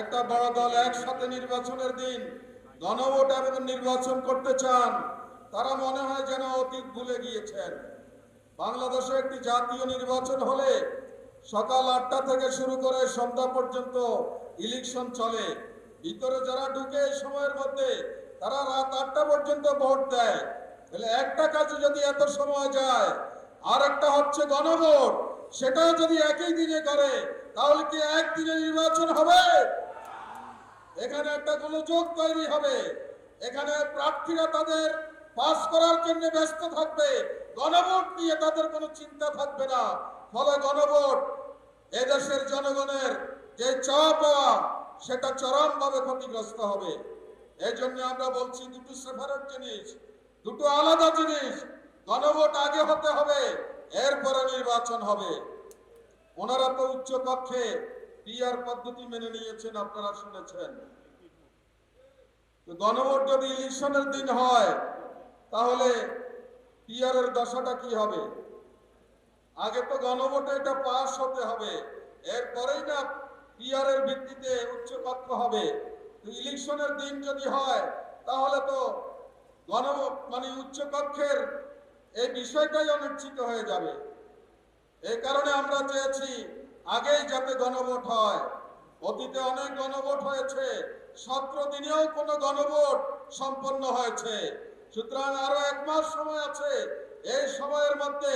একটা বড় দল একসাথে নির্বাচনের দিন গণভোট এবং নির্বাচন করতে চান, তারা মনে হয় যেন অতীত ভুলে গিয়েছেন। বাংলাদেশে একটি জাতীয় নির্বাচন হলে সকাল আটটা থেকে শুরু করে সন্ধ্যা পর্যন্ত ইলেকশন চলে। ভিতরে যারা ঢুকে এই সময়ের মধ্যে, তারা রাত আটটা পর্যন্ত ভোট দেয়। তাহলে একটা কাজে যদি এত সময় যায় আর একটা হচ্ছে গণভোট। সেটাও যদি একই দিনে করে, তাহলে কি একদিনে নির্বাচন হবে? এখানে একটা গোলযোগ তৈরি হবে। এখানে প্রার্থীরা তাদের পাস করার জন্য ব্যস্ত থাকবে। গণভোট নিয়ে তাদের কোনো চিন্তা থাকবে না। ফলে গণভোট এদেশের জনগণের যে চাওয়া পাওয়া, সেটা চরমভাবে ক্ষতিগ্রস্ত হবে। এই জন্য আমরা বলছি, দুটো সেপারেট জিনিস, দুটো আলাদা জিনিস, গণভোট আগে হতে হবে। এরপরে নির্বাচন হবে। ওনারা তো উচ্চ কক্ষে পিআর পদ্ধতি মেনে নিয়েছেন, আপনারা শুনেছেন। গণভোট যদি ইলেকশনের দিন হয়, তাহলে পিআর এর দশাটা কি হবে? আগে তো গণভোটে এটা পাস হতে হবে। এরপরেই না পিআর এর ভিত্তিতে উচ্চ কক্ষ হবে। ইলেকশনের দিন যদি হয়, তাহলে তো গণ মানে উচ্চ কক্ষের এই বিষয়টাই অনিশ্চিত হয়ে যাবে। এই কারণে আমরা চেয়েছি, আগেই যাতে গণভোট হয়। অতীতে অনেক গণভোট হয়েছে, সতেরো দিনেও কোনো গণভোট সম্পন্ন হয়েছে। সুতরাং আরও এক মাস সময় আছে। এই সময়ের মধ্যে,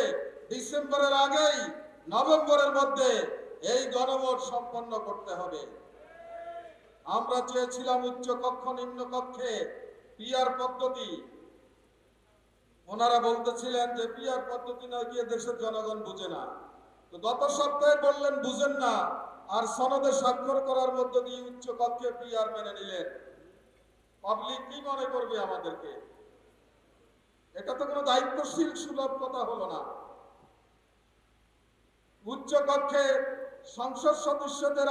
ডিসেম্বরের আগেই, নভেম্বরের মধ্যে এই গণভোট সম্পন্ন করতে হবে। আমরা চেয়েছিলাম উচ্চ কক্ষ নিম্ন কক্ষে পিআর পদ্ধতি ওনারা বলতেছিলেন যে পিআর পদ্ধতি না গিয়ে দেশের জনগণ বুঝে না। তো গত সপ্তাহে বললেন, বুঝেন না, আর সনদে স্বাক্ষর করার মধ্য দিয়ে উচ্চ কক্ষে পিআর মেনে নিলেন। পাবলিক কি মনে করবে আমাদেরকে? এটা তো কোনো দায়িত্বশীল সুলভ কথা হলো না। উচ্চ কক্ষে সংসদ সদস্যদের